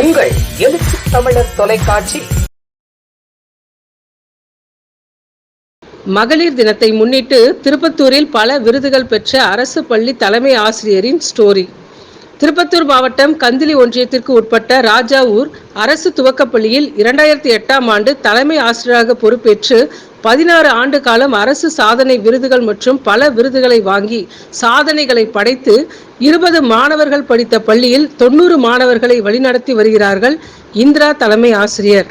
உங்கள் எழுச்சி தமிழர் தொலைக்காட்சி. மகளிர் தினத்தை முன்னிட்டு திருப்பத்தூரில் பல விருதுகள் பெற்ற அரசு பள்ளி தலைமை ஆசிரியரின் ஸ்டோரி. திருப்பத்தூர் மாவட்டம் கந்திலி ஒன்றியத்திற்கு உட்பட்ட ராஜாவூர் அரசு துவக்கப்பள்ளியில் இரண்டாயிரத்தி எட்டாம் ஆண்டு தலைமை ஆசிரியராக பொறுப்பேற்று பதினாறு ஆண்டு காலம் அரசு சாதனை விருதுகள் மற்றும் பல விருதுகளை வாங்கி சாதனைகளை படைத்து இருபது மாணவர்கள் படித்த பள்ளியில் தொண்ணூறு மாணவர்களை வழிநடத்தி வருகிறார்கள் இந்திரா தலைமை ஆசிரியர்.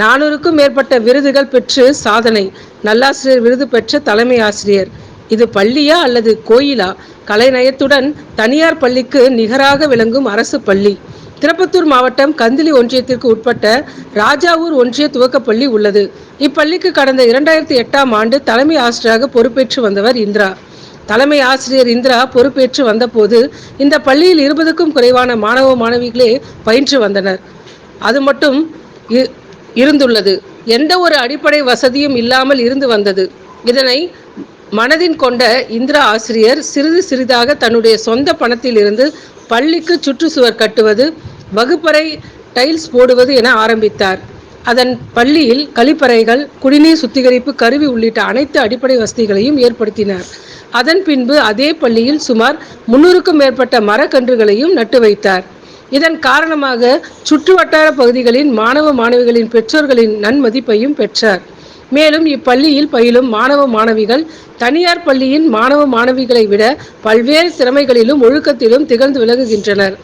நானூறுக்கும் மேற்பட்ட விருதுகள் பெற்று சாதனை நல்லாசிரியர் விருது பெற்ற தலைமை ஆசிரியர். இது பள்ளியா அல்லது கோயிலா? கலைநயத்துடன் தனியார் பள்ளிக்கு நிகராக விளங்கும் அரசு பள்ளி. திருப்பத்தூர் மாவட்டம் கந்திலி ஒன்றியத்திற்கு உட்பட்ட ராஜாவூர் ஒன்றிய துவக்கப்பள்ளி உள்ளது. இப்பள்ளிக்கு கடந்த இரண்டாயிரத்தி எட்டாம் ஆண்டு தலைமை ஆசிரியராக பொறுப்பேற்று வந்தவர் இந்திரா. தலைமை ஆசிரியர் இந்திரா பொறுப்பேற்று வந்தபோது இந்த பள்ளியில் இருபதுக்கும் குறைவான மாணவ மாணவிகளே பயின்று வந்தனர். அது மட்டும் இ- இருந்துள்ளது. எந்த ஒரு அடிப்படை வசதியும் இல்லாமல் இருந்து வந்தது. இதனை மனதின் கொண்ட இந்திரா ஆசிரியர் சிறிது சிறிதாக தன்னுடைய சொந்த பணத்திலிருந்து பள்ளிக்கு சுற்றுச்சுவர் கட்டுவது வகுப்பறை டைல்ஸ் போடுவது என ஆரம்பித்தார். அதன் பள்ளியில் கழிப்பறைகள் குடிநீர் சுத்திகரிப்பு கருவி உள்ளிட்ட அனைத்து அடிப்படை வசதிகளையும் ஏற்படுத்தினார். அதன் பின்பு அதே பள்ளியில் சுமார் முன்னூறுக்கும் மேற்பட்ட மரக்கன்றுகளையும் நட்டு வைத்தார். இதன் காரணமாக சுற்றுவட்டார பகுதிகளின் மாணவ மாணவிகளின் பெற்றோர்களின் நன்மதிப்பையும் பெற்றார். மேலும் இப்பள்ளியில் பயிலும் மாணவ மாணவிகள் தனியார் பள்ளியின் மாணவ மாணவிகளை விட பல்வேறு திறமைகளிலும் ஒழுக்கத்திலும் திகழ்ந்து விளங்குகின்றனர்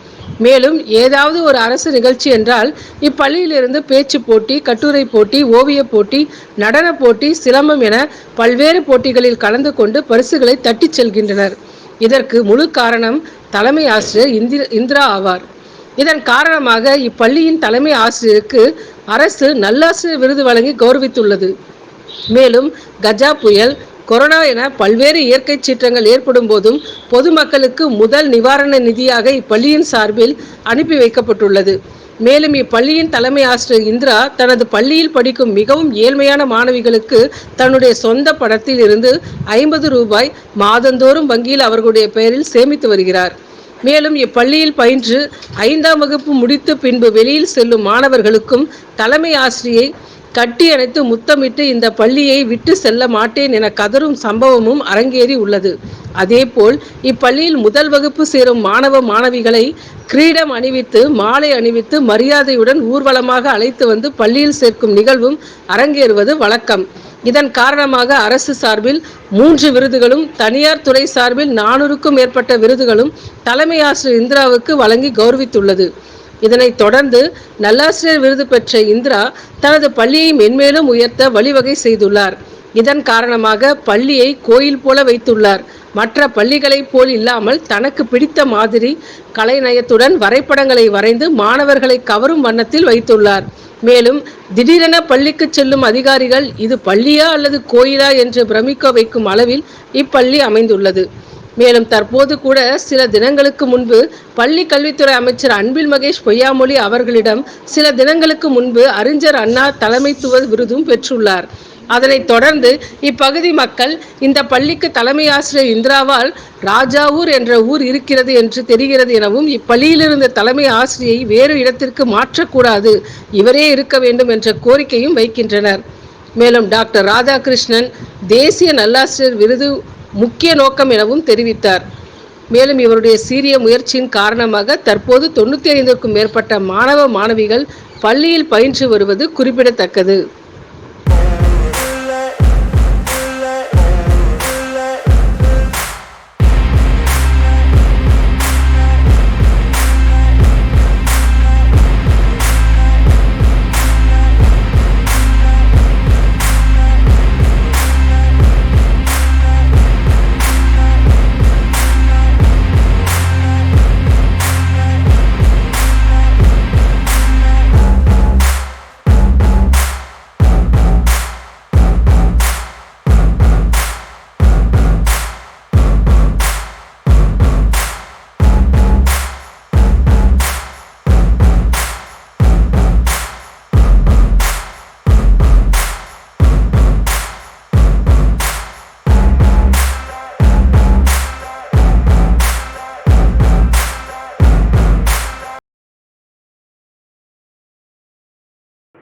மேலும் ஏதாவது ஒரு அரசு நிகழ்ச்சி என்றால் இப்பள்ளியிலிருந்து பேச்சு போட்டி கட்டுரை போட்டி ஓவியப் போட்டி நடன போட்டி சிலம்பம் என பல்வேறு போட்டிகளில் கலந்து கொண்டு பரிசுகளை தட்டிச் செல்கின்றனர். இதற்கு முழு காரணம் தலைமை ஆசிரியர் இந்திர இந்திரா ஆவார். இதன் காரணமாக இப்பள்ளியின் தலைமை ஆசிரியருக்கு அரசு நல்லாசிரியர் விருது வழங்கி கௌரவித்துள்ளது. மேலும் கஜா புயல் கொரோனா என பல்வேறு இயற்கை சீற்றங்கள் ஏற்படும் போதும் பொதுமக்களுக்கு முதல் நிவாரண நிதியாக இப்பள்ளியின் சார்பில் அனுப்பி வைக்கப்பட்டுள்ளது. மேலும் இப்பள்ளியின் தலைமை ஆசிரியர் இந்திரா தனது பள்ளியில் படிக்கும் மிகவும் ஏழ்மையான மாணவிகளுக்கு தன்னுடைய சொந்த படத்தில் இருந்து ஐம்பது ரூபாய் மாதந்தோறும் வங்கியில் அவர்களுடைய பெயரில் சேமித்து வருகிறார். மேலும் இப்பள்ளியில் பயின்று ஐந்தாம் வகுப்பு முடித்து பின்பு வெளியில் செல்லும் மாணவர்களுக்கும் தலைமை ஆசிரியை கட்டி அணைத்து முத்தமிட்டு இந்த பள்ளியை விட்டு செல்ல மாட்டேன் என கதறும் சம்பவமும் அரங்கேறி உள்ளது. அதேபோல் இப்பள்ளியில் முதல் வகுப்பு சேரும் மாணவ மாணவிகளை கிரீடம் அணிவித்து மாலை அணிவித்து மரியாதையுடன் ஊர்வலமாக அழைத்து வந்து பள்ளியில் சேர்க்கும் நிகழ்வும் அரங்கேறுவது வழக்கம். இதன் காரணமாக அரசு சார்பில் மூன்று விருதுகளும் தனியார் துறை சார்பில் நானூறுக்கும் மேற்பட்ட விருதுகளும் தலைமை ஆசிரியர் இந்திராவுக்கு வழங்கி கௌரவித்துள்ளது. இதனைத் தொடர்ந்து நல்லாசிரியர் விருது பெற்ற இந்திரா தனது பள்ளியை மென்மேலும் உயர்த்த வழிவகை செய்துள்ளார். இதன் காரணமாக பள்ளியை கோயில் போல வைத்துள்ளார். மற்ற பள்ளிகளைப் போல் இல்லாமல் தனக்கு பிடித்த மாதிரி கலைநயத்துடன் வரைபடங்களை வரைந்து மாணவர்களை கவரும் வண்ணத்தில் வைத்துள்ளார். மேலும் திடீரென பள்ளிக்கு செல்லும் அதிகாரிகள் இது பள்ளியா அல்லது கோயிலா? என்று பிரமிக்க வைக்கும் அளவில் இப்பள்ளி அமைந்துள்ளது. மேலும் தற்போது கூட சில தினங்களுக்கு முன்பு பள்ளி கல்வித்துறை அமைச்சர் அன்பில் மகேஷ் பொய்யாமொழி அவர்களிடம் சில தினங்களுக்கு முன்பு அறிஞர் அண்ணா தலைமைத்துவ விருதும் பெற்றுள்ளார். அதனைத் தொடர்ந்து இப்பகுதி மக்கள் இந்த பள்ளிக்கு தலைமை ஆசிரியர் இந்திராவால் ராஜாவூர் என்ற ஊர் இருக்கிறது என்று தெரிகிறது எனவும் இப்பள்ளியில் இருந்த தலைமை ஆசிரியை வேறு இடத்திற்கு மாற்றக்கூடாது இவரே இருக்க வேண்டும் என்ற கோரிக்கையும் வைக்கின்றனர். மேலும் டாக்டர் ராதாகிருஷ்ணன் தேசிய நல்லாசிரியர் விருது முக்கிய நோக்கம் எனவும் தெரிவித்தார். மேலும் இவருடைய சீரிய முயற்சியின் காரணமாக தற்போது தொண்ணூற்றி ஐந்திற்கும் மேற்பட்ட மாணவ மாணவிகள் பள்ளியில் பயின்று வருவது குறிப்பிடத்தக்கது.